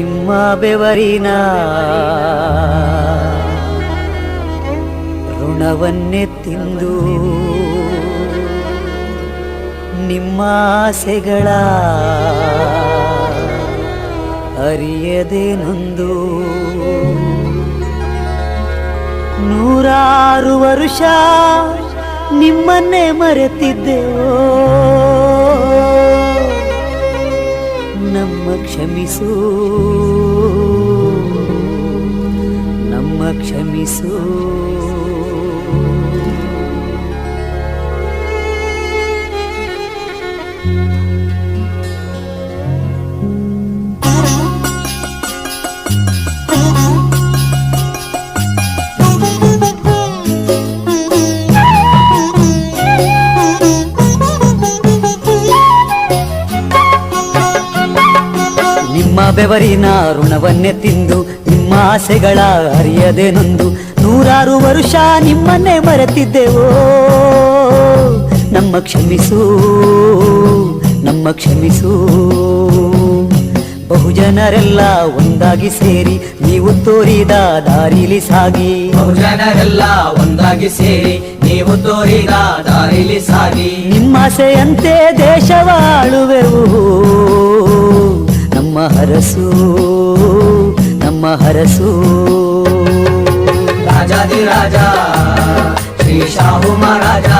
ನಿಮ್ಮ ಬೆವರಿನ ಋಣವನ್ನೇ ತಿಂದು ನಿಮ್ಮ ಆಸೆಗಳ ಅರಿಯದೇನೊಂದು? ನೂರಾರು ವರುಷ ನಿಮ್ಮನ್ನೇ ಮರೆತಿದ್ದೆವೋ? ಕ್ಷಮಿಸು. ಬೆವರಿನ ಋಣವನ್ನೇ ತಿಂದು ನಿಮ್ಮ ಆಸೆಗಳ ಅರಿಯದೆ ನೊಂದು. ನೂರಾರು ವರುಷ ನಿಮ್ಮನ್ನೇ ಮರೆತಿದ್ದೆವೋ. ನಮ್ಮ ಕ್ಷಮಿಸು ನಮ್ಮ ಕ್ಷಮಿಸು. ಬಹುಜನರೆಲ್ಲ ಒಂದಾಗಿ ಸೇರಿ ನೀವು ತೋರಿದ ದಾರಿಲಿ ಸಾಗಿ. ಬಹುಜನರೆಲ್ಲ ಒಂದಾಗಿ ಸೇರಿ ನೀವು ತೋರಿದ ದಾರಿಲಿ ಸಾಗಿ. ನಿಮ್ಮಾಸೆಯಂತೆ ದೇಶವಾಳುವೆವು. ಹರಸು ನಮ್ಮ ಹರಸು. ರಾಜಾದಿ ರಾಜ ಶ್ರೀ ಶಾಹು ಮಹಾರಾಜ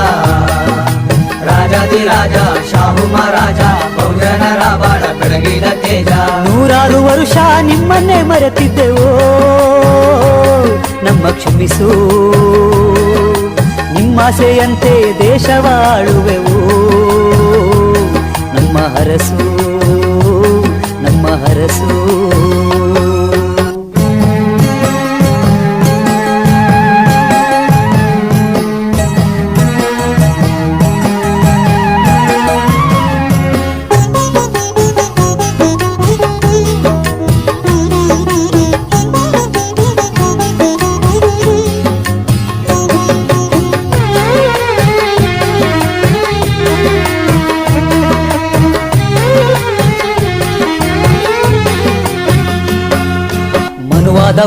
ರಾಜಾದಿ ರಾಜ ಶಾಹು ಮಹಾರಾಜ ಬಹುಜನರ ಬಾಳ ಬೆಳಗಿದ ತೇಜ. ನೂರಾರು ವರುಷ ನಿಮ್ಮನ್ನೇ ಮರೆತಿದ್ದೆವು ನಮ್ಮ ಕ್ಷಮಿಸು. ನಿಮ್ಮಾಸೆಯಂತೆ ದೇಶವಾಳುವೆವು ನಮ್ಮ ಹರಸು. ನಮ್ಮ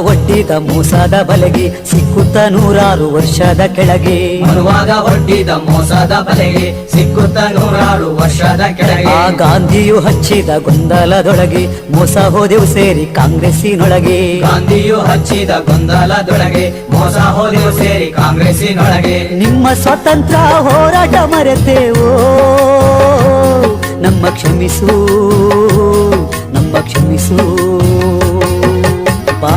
ಒಡ್ಡಿದ ಮೋಸದ ಬಲೆಗೆ ಸಿಕ್ಕುತ್ತ ನೂರಾರು ವರ್ಷದ ಕೆಳಗೆ. ಮನುವಾಗ ಒಡ್ಡಿದ ಮೋಸದ ಬಲೆಗೆ ಸಿಕ್ಕುತ್ತ ನೂರಾರು ವರ್ಷದ ಕೆಳಗೆ. ಆ ಗಾಂಧಿಯು ಹಚ್ಚಿದ ಗೊಂದಲದೊಳಗೆ ಮೋಸ ಹೋದೆವು ಸೇರಿ ಕಾಂಗ್ರೆಸ್ಸಿನೊಳಗೆ. ಗಾಂಧಿಯು ಹಚ್ಚಿದ ಗೊಂದಲದೊಳಗೆ ಮೋಸ ಹೋದೆವು ಸೇರಿ ಕಾಂಗ್ರೆಸ್ಸಿನೊಳಗೆ. ನಿಮ್ಮ ಸ್ವತಂತ್ರ ಹೋರಾಟ ಮರೆತೇವು? ನಮ್ಮ ಕ್ಷಮಿಸು ನಮ್ಮ ಕ್ಷಮಿಸು.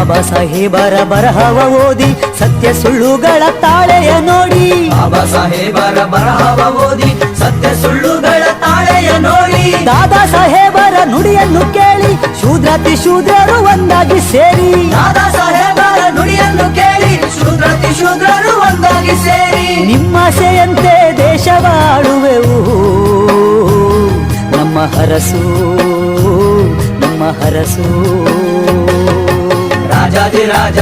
ಬಾಬಾ ಸಾಹೇಬರ ಬರಹವ ಓದಿ ಸತ್ಯ ಸುಳ್ಳುಗಳ ತಾಳೆಯ ನೋಡಿ. ಬಾಬಾ ಸಾಹೇಬರ ಬರಹವ ಓದಿ ಸತ್ಯ ಸುಳ್ಳುಗಳ ತಾಳೆಯ ನೋಡಿ. ದಾದಾ ಸಾಹೇಬರ ನುಡಿಯನ್ನು ಕೇಳಿ ಶೂದ್ರತಿ ಶೂದ್ರರು ಒಂದಾಗಿ ಸೇರಿ. ದಾದಾ ಸಾಹೇಬರ ನುಡಿಯನ್ನು ಕೇಳಿ ಶೂದ್ರತಿ ಶೂದ್ರರು ಒಂದಾಗಿ ಸೇರಿ. ನಿಮ್ಮಾಸೆಯಂತೆ ದೇಶವಾಳುವೆವು. ನಮ್ಮ ಹರಸು ನಮ್ಮ ಹರಸು. ರಾಜಾದಿರಾಜ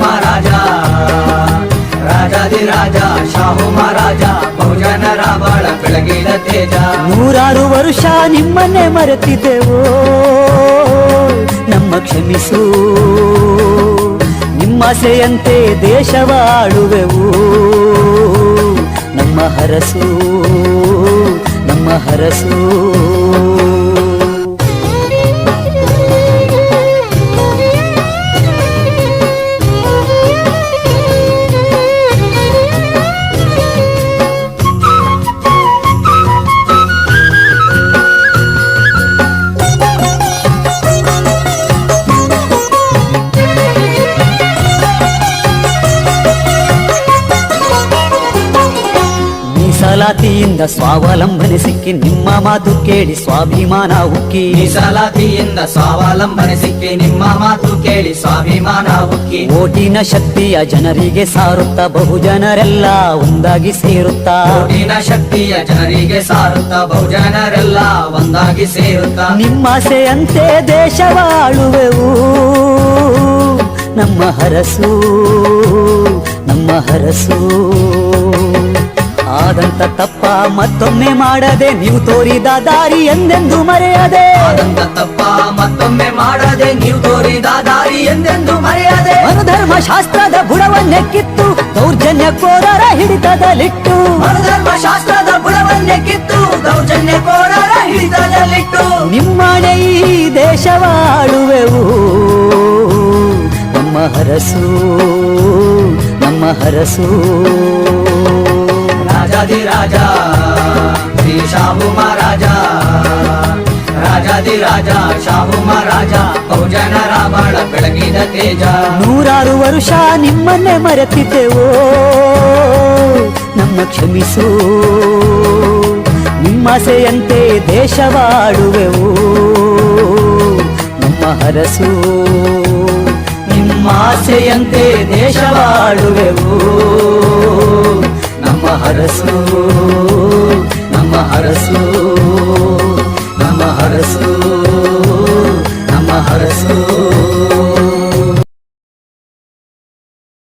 महाराजा राजा ಮಹಾರಾಜ. ರಾಜಾ ಶಾಹು ಮಹಾರಾಜ, ಬಹುಜನರ ಬಾಳ ಬೆಳಗಿದ ತೇಜ. ನೂರಾರು ವರುಷ ನಿಮ್ಮನ್ನೇ ಮರೆತಿದ್ದೆವು, ನಮ್ಮ ಕ್ಷಮಿಸು. ನಿಮ್ಮಾಸೆಯಂತೆ ದೇಶವಾಳುವೆವು. ನಮ್ಮ ಹರಸು ನಮ್ಮ ಹರಸು. ಮೀಸಲಾತಿಯಿಂದ ಸ್ವಾವಲಂಬನೆ ಸಿಕ್ಕಿ ನಿಮ್ಮ ಮಾತು ಕೇಳಿ ಸ್ವಾಭಿಮಾನ ಉಕ್ಕಿ ಮೀಸಲಾತಿಯಿಂದ ಸ್ವಾವಲಂಬನೆ ಸಿಕ್ಕಿ ನಿಮ್ಮ ಮಾತು ಕೇಳಿ ಸ್ವಾಭಿಮಾನ ಉಕ್ಕಿ ಓಟಿನ ಶಕ್ತಿಯ ಜನರಿಗೆ ಸಾರುತ್ತ ಬಹುಜನರೆಲ್ಲ ಒಂದಾಗಿ ಸೇರುತ್ತಾ. ಓಟಿನ ಶಕ್ತಿಯ ಜನರಿಗೆ ಸಾರುತ್ತ ಬಹುಜನರೆಲ್ಲ ಒಂದಾಗಿ ಸೇರುತ್ತ. ನಿಮ್ಮಾಸೆಯಂತೆ ದೇಶವಾಳುವೆವು ನಮ್ಮ ಹರಸು ನಮ್ಮ ಹರಸು. ಆದಂತ ತಪ್ಪ ಮತ್ತೊಮ್ಮೆ ಮಾಡದೆ ನೀವು ತೋರಿದ ದಾರಿ ಎಂದೆಂದು ಮರೆಯದೆ? ಆದಂತ ತಪ್ಪ ಮತ್ತೊಮ್ಮೆ ಮಾಡದೆ ನೀವು ತೋರಿದ ದಾರಿ ಎಂದೆಂದು ಮರೆಯದೆ? ಮನುಧರ್ಮ ಶಾಸ್ತ್ರದ ಬುಡವನ್ನೇ ಕಿತ್ತು ದೌರ್ಜನ್ಯ ಕೋರರ ಹಿಡಿತದಲ್ಲಿಟ್ಟು. ಮನುಧರ್ಮ ಶಾಸ್ತ್ರದ ಬುಡವನ್ನೇ ಕಿತ್ತು ದೌರ್ಜನ್ಯ ಕೋರರ ಹಿಡಿತದಲ್ಲಿಟ್ಟು. ನಿಮ್ಮನೆ ಈ ದೇಶವಾಳುವೆವು ನಮ್ಮ ಹರಸು ನಮ್ಮ ಹರಸು. ರಾಜಾದಿ ರಾಜ, ಶ್ರೀ ಶಾಹು ಮಹಾರಾಜ ರಾಜಾದಿ ರಾಜ ಶಾಹು ಮಹಾರಾಜ ಬಹುಜನ ಬಾಳ ಬೆಳಗಿದ ತೇಜ. ನೂರಾರು ವರುಷ ನಿಮ್ಮನ್ನೇ ಮರೆತಿದ್ದೆವೋ, ನಮ್ಮ ಕ್ಷಮಿಸು. ನಿಮ್ಮಸೆಯಂತೆ ದೇಶವಾಡುವೆವು ನಮ್ಮ ಹರಸು. ನಿಮ್ಮಾಸೆಯಂತೆ ದೇಶವಾಡುವೆವು ನಮ್ಮ ಹರಸು ನಮ್ಮ ಹರಸು ನಮ್ಮ ಹರಸು ನಮ್ಮ ಹರಸು